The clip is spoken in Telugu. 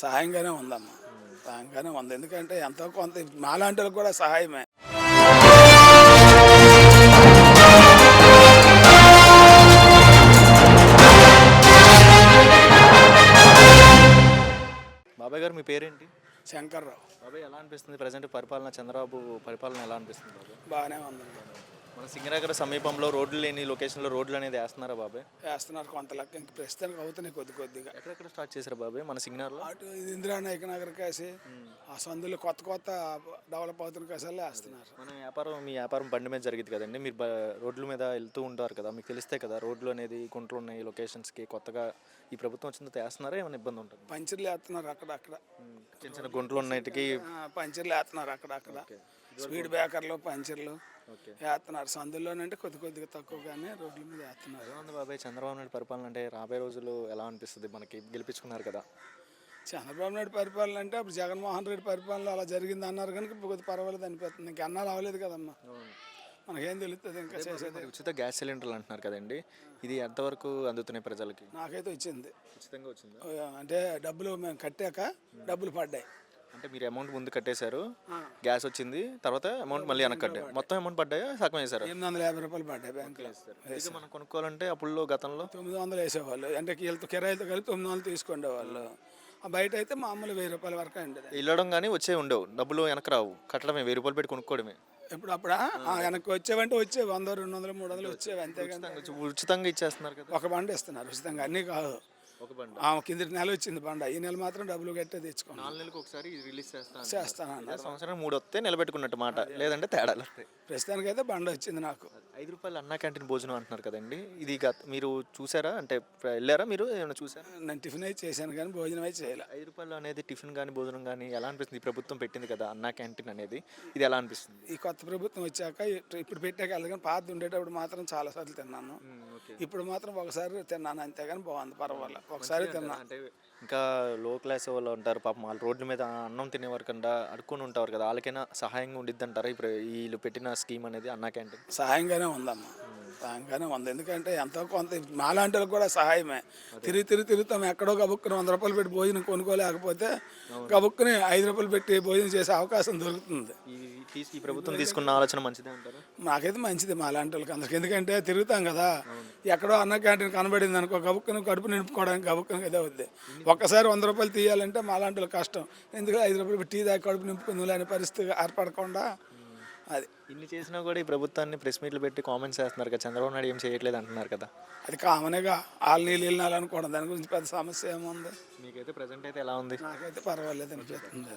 సహాయంగానే ఉందమ్మా. సహాయంగానే ఉంది. ఎందుకంటే ఎంతో కొంత మాలాంటి కూడా సహాయమే. బాబాయ్ గారు మీ పేరేంటి? శంకర్రావు. బాబాయ్ ఎలా అనిపిస్తుంది? ప్రజెంట్ పరిపాలన చంద్రబాబు పరిపాలన ఎలా అనిపిస్తుంది బాబాయ్? బాగానే ఉంది మన సింగనగర్ సమీపంలో రోడ్లు లేని లొకేషన్లో రోడ్లు అనేది వేస్తున్నారా బాబాయ్? వేస్తున్నారు కొంత లెక్క. ఇంక ప్రస్తుతానికి అవుతున్నాయి కొద్ది కొద్దిగా. ఎక్కడెక్కడ స్టార్ట్ చేశారు బాబాయ్ మన సింగనర్లో అటు ఇది ఇందిరానాయక నగర్ కాసి ఆ సందులో కొత్త కొత్త డెవలప్ అవుతున్న కాసాలు వేస్తున్నారు. మన వ్యాపారం మీ వ్యాపారం బండి మీద జరిగింది కదండి. మీరు బ- రోడ్ల మీద వెళ్తూ ఉంటారు కదా మీకు తెలిస్తే కదా రోడ్లు అనేది గుంటలు ఉన్నాయి లొకేషన్స్కి కొత్తగా ఈ ప్రభుత్వం వచ్చిందో వేస్తున్నారా? ఏమైనా ఇబ్బంది ఉంటుంది? పంచర్లు వేస్తున్నారు అక్కడ అక్కడ చిన్న చిన్న గుంటలు ఉన్నటికి ఆ, పంచర్లు వేస్తున్నారు అక్కడ అక్కడ స్పీడ్ బ్రేకర్లు పంచర్లు ఓకే. వేస్తున్నారు. సందుల్లోనంటే కొద్ది కొద్దిగా తక్కువగానే రోడ్ల మీద వేస్తున్నారు. ఎలా ఉంది బాబాయ్? చంద్రబాబు నాయుడు పరిపాలన అంటే రాబోయే రోజులు ఎలా అనిపిస్తుంది? మనకి గెలిపించుకున్నారు కదా. చంద్రబాబు నాయుడు పరిపాలన అంటే అప్పుడు జగన్మోహన్ రెడ్డి పరిపాలన అలా జరిగింది అన్నారు కనుక ఇప్పుడు కొద్ది పర్వాలేదు అనిపిస్తుంది. ఇంకా అన్నాలు అవ్వలేదు కదమ్మా. మనకేం తెలుస్తుంది ఇంకా చేసేది? ఉచిత గ్యాస్ సిలిండర్లు అంటున్నారు కదండి. ఇది ఎంతవరకు అందుతున్నాయి ప్రజలకి? నాకైతే వచ్చింది. ఉచితంగా వచ్చిందా? అంటే డబ్బులు మేము కట్టాక డబ్బులు పడ్డాయి. అంటే మీరు అమౌంట్ ముందు కట్టేశారు గ్యాస్ వచ్చింది తర్వాత అమౌంట్ మళ్ళీ వెనక్కి కట్టారు. మొత్తం అమౌంట్ పడ్డాయా సగం వేశారు? ఎనిమిది వందల యాభై రూపాయలు పడ్డాయి బ్యాంకులో ఇది మనం కొనుక్కోవాలంటే అప్పుల్లో గతంలో? తొమ్మిది వందలు వేసేవాళ్ళు. అంటే వీళ్ళతో కిరాయితో కలిపి తొమ్మిది వందలు తీసుకునేవాళ్ళు. ఆ బయట అయితే మామూలు వెయ్యి రూపాయల వరకు అండి వెళ్ళడం కానీ వచ్చే ఉండవు. డబ్బులు వెనక్కి రావు. కట్టడమే వెయ్యి రూపాయలు పెట్టి కొనుక్కోవడమే. ఇప్పుడు అప్పుడు? వెనక్కి వచ్చేవంటే వచ్చేవి వంద రెండు వందలు మూడు వందలు వచ్చేవి అంతేగాని ఉచితంగా- ఉచితంగా ఇచ్చేస్తున్నారు కదా. ఒక బండి ఇస్తున్నారు ఉచితంగా. అన్నీ కాదు. ఒక బండి. కింద నెల వచ్చింది బండ. ఈ నెల మాత్రం డబ్బులు కట్టే తెచ్చుకున్నాం. నాలుగు నెలలకు ఒకసారి రిలీజ్ చేస్తాను. చేస్తానన్న సంవత్సరం మూడు వస్తే నిలబెట్టుకున్నట్టు మాట. లేదంటే తేడాలు వస్తాయి. ప్రస్తుతానికి అయితే బండ వచ్చింది నాకు. ఐదు రూపాయలు అన్నా క్యాంటీన్ భోజనం అంటున్నారు కదండి. ఇది గత మీరు చూసారా? అంటే వెళ్ళారా మీరు? ఏమైనా చూసారా? నేను టిఫిన్ అయితే చేశాను కానీ భోజనం అయితే చేయలే. ఐదు రూపాయలు అనేది టిఫిన్ కానీ భోజనం కానీ ఎలా అనిపిస్తుంది? ఈ ప్రభుత్వం పెట్టింది కదా అన్నా క్యాంటీన్ అనేది. ఇది ఎలా అనిపిస్తుంది? ఈ కొత్త ప్రభుత్వం వచ్చాక ఇప్పు- ఇప్పుడు పెట్టాక వెళ్ళదు కానీ పాత ఉండేటప్పుడు మాత్రం చాలా సార్లు తిన్నాను. ఇప్పుడు మాత్రం ఒకసారి తిన్నాను అంతేగాని బాగుంది పర్వాలేదు. ఒకసారి తిన్నాను అంటే ఇంకా లో క్లాస్ వాళ్ళు ఉంటారు పాపం వాళ్ళు రోడ్ల మీద అన్నం తినేవారు కన్నా అడుక్కొని ఉంటారు కదా వాళ్ళకైనా సహాయంగా ఉండిద్ది అంటారా ఇప్పుడు వీళ్ళు పెట్టిన స్కీమ్ అనేది అన్నా క్యాంటీన్ సహాయంగానే ఉందమ్మా. సహాయంగానే ఉంది ఎందుకంటే ఎంతో కొంత మాలాంటి వాళ్ళకి కూడా సహాయమే. తిరిగి తిరిగి తిరుగుతాం. ఎక్కడో గబుక్కుని వంద రూపాయలు పెట్టి భోజనం కొనుక్కోలేకపోతే గబుక్కుని ఐదు రూపాయలు పెట్టి భోజనం చేసే అవకాశం దొరుకుతుంది. ఈ ప్రభుత్వం తీసుకున్న ఆలోచన మంచిదే అంటారా? మాకైతే మంచిది మాలాంటి వాళ్ళకి అందరికి. ఎందుకంటే తిరుగుతాం కదా. ఎక్కడో అన్న క్యాంటీన్ కనబడింది అనుకో గబుక్కుని కడుపు నింపుకోవడానికి గబుక్కుని ఇదే అవుద్ది. ఒక్కసారి వంద రూపాయలు తీయాలంటే మాలాంటి వాళ్ళకి కష్టం. ఎందుకంటే ఐదు రూపాయలు పెట్టి టీ దాకా కడుపు నింపుకుంది లేని పరిస్థితి ఏర్పడకుండా అది. ఇన్ని చేసినా కూడా ఈ ప్రభుత్వాన్ని ప్రెస్ మీట్లు పెట్టి కామెంట్స్ చేస్తున్నారు కదా చంద్రబాబు నాయుడు ఏం చేయట్లేదు అంటున్నారు కదా. అది కామనేగా వాళ్ళు నీళ్ళు వెళ్ళినాలు అనుకోవడం దాని గురించి పెద్ద సమస్య ఏముంది? మీకైతే ప్రజెంట్ అయితే ఎలా ఉంది? నాకైతే పర్వాలేదు అనిపిస్తుంది.